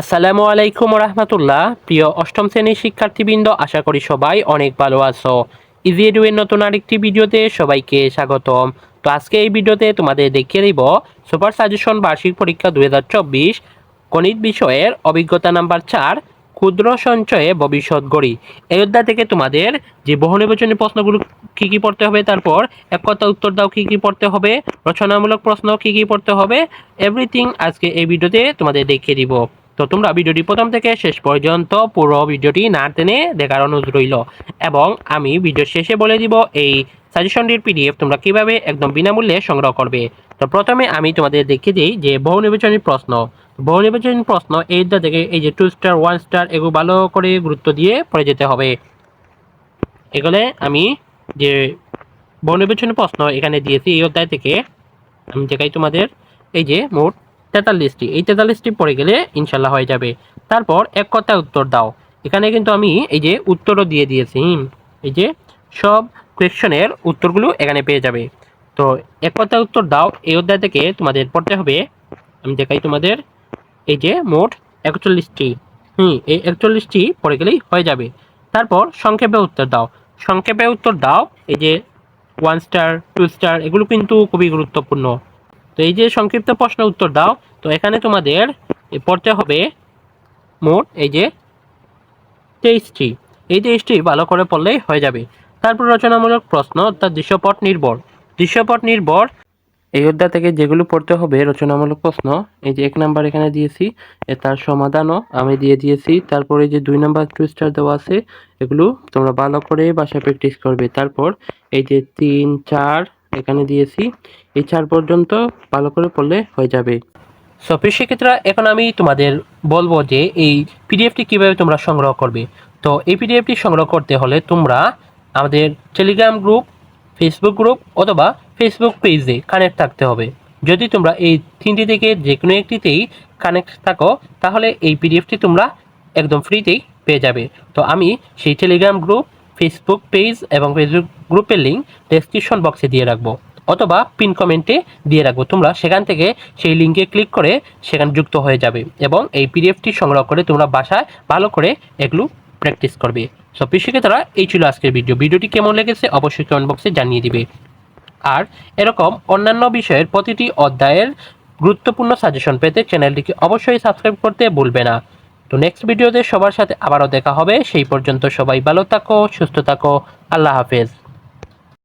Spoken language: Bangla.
আসসালামু আলাইকুম রহমতুল্লাহ। প্রিয় অষ্টম শ্রেণির শিক্ষার্থীবৃন্দ, আশা করি সবাই অনেক ভালো আছো। ইজি এডুয়ের নতুন আরেকটি ভিডিওতে সবাইকে স্বাগতম। তো আজকে এই ভিডিওতে তোমাদের দেখিয়ে দিব সুপার সাজেশন বার্ষিক পরীক্ষা দুই হাজার চব্বিশ গণিত বিষয়ের অভিজ্ঞতা নাম্বার চার, ক্ষুদ্র সঞ্চয়ে ভবিষ্যৎ গড়ি। এই অধ্যায় থেকে তোমাদের যে বহু নির্বাচনী প্রশ্নগুলো কী কী পড়তে হবে, তারপর এক কথা উত্তর দাও কী কী পড়তে হবে, রচনামূলক প্রশ্ন কী কী পড়তে হবে এভরিথিং আজকে এই ভিডিওতে তোমাদের দেখিয়ে দিব। তো তোমরা ভিডিওটি প্রথম থেকে শেষ পর্যন্ত পুরো ভিডিওটি না টেনে দেখার অনুরোধ রইল। এবং আমি ভিডিও শেষে বলে দিব, এই সাজেশনটির পিডিএফ তোমরা কীভাবে একদম বিনামূল্যে সংগ্রহ করবে? তো প্রথমে আমি তোমাদের দেখিয়ে দিই যে বহু নির্বাচনী প্রশ্ন। বহু নির্বাচনী প্রশ্ন এই থেকে এই যে টু স্টার ওয়ান স্টার এগুলো ভালো করে গুরুত্ব দিয়ে পড়ে যেতে হবে। এগুলো আমি যে বহু নির্বাচনী প্রশ্ন এখানে দিয়েছি এই অধ্যায় থেকে, আমি দেখাই তোমাদের। এই যে মোট তেতাল্লিশটি। এই তেতাল্লিশটি পড়ে গেলে ইনশাল্লাহ হয়ে যাবে। তারপর এক কথায় উত্তর দাও। এখানে কিন্তু আমি এই যে উত্তরও দিয়ে দিয়েছি। এই যে সব কোয়েশনের উত্তরগুলো এখানে পেয়ে যাবে। তো এক কথায় উত্তর দাও। এই অধ্যায় থেকে তোমাদের পড়তে হবে। আমি দেখাই তোমাদের। এই যে মোট একচল্লিশটি। হুম, এই একচল্লিশটি পড়ে গেলেই হয়ে যাবে। তারপর সংক্ষেপে উত্তর দাও। সংক্ষেপে উত্তর দাও। এই যে ওয়ান স্টার, টু স্টার, এগুলো কিন্তু খুবই গুরুত্বপূর্ণ। তো এই যে সংক্ষিপ্ত প্রশ্ন উত্তর দাও। তো এখানে তোমাদের পড়তে হবে মোট এই যে তেইশটি এই তেইশটি ভালো করে পড়লেই হয়ে যাবে। তারপর রচনামূলক প্রশ্ন, অর্থাৎ দৃশ্যপট নির্ভর। দৃশ্যপট নির্ভর, এই অধ্যায় থেকে যেগুলো পড়তে হবে রচনামূলক প্রশ্ন, এই যে এক নাম্বার এখানে দিয়েছি তার সমাধানও আমি দিয়ে দিয়েছি। তারপরে যে দুই নাম্বার টু স্টার দেওয়া আছে, এগুলো তোমরা ভালো করে বাসায় প্র্যাকটিস করবে। তারপর এই যে তিন, চার এখানে দিয়েছি। এই চার পর্যন্ত ভালো করে পড়লে হয়ে যাবে। সো প্রিয় এখন আমি তোমাদের বলব যে এই পিডিএফটি কীভাবে তোমরা সংগ্রহ করবে। তো, এই পিডিএফটি সংগ্রহ করতে হলে তোমরা আমাদের টেলিগ্রাম গ্রুপ ফেসবুক গ্রুপ অথবা ফেসবুক পেজে কানেক্ট থাকতে হবে। যদি তোমরা এই তিনটি থেকে যে কোনো একটিতেই কানেক্ট থাকো, তাহলে এই পিডিএফটি তোমরা একদম ফ্রিতেই পেয়ে যাবে। তো, আমি সেই টেলিগ্রাম গ্রুপ ফেসবুক পেজ এবং ফেসবুক গ্রুপের লিঙ্ক ডেসক্রিপশন বক্সে দিয়ে রাখব, অথবা পিন কমেন্টে দিয়ে রাখব। তোমরা সেখান থেকে সেই লিঙ্কে ক্লিক করে সেখানে যুক্ত হয়ে যাবে এবং এই পিডিএফটি সংগ্রহ করে তোমরা বাসায় ভালো করে এগুলো প্র্যাকটিস করবে। সব শিক্ষার্থীরা এই ছিল আজকের ভিডিও ভিডিওটি কেমন লেগেছে অবশ্যই কমেন্ট বক্সে জানিয়ে দিবে। আর এরকম অন্যান্য বিষয়ের প্রতিটি অধ্যায়ের গুরুত্বপূর্ণ সাজেশন পেতে চ্যানেলটিকে অবশ্যই সাবস্ক্রাইব করতে ভুলবে না। তো নেক্সট ভিডিওতে সবার সাথে আবারও দেখা হবে। সেই পর্যন্ত সবাই ভালো থাকো, সুস্থ থাকো। আল্লাহ হাফেজ।